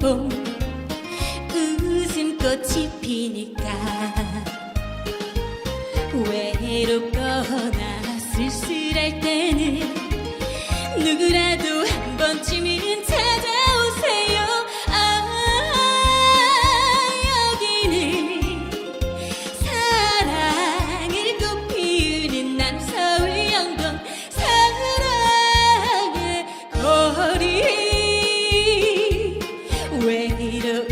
봄 웃음꽃이 피니까 외롭거나 쓸쓸할 때는 누구라도 한 번쯤은 찾아 to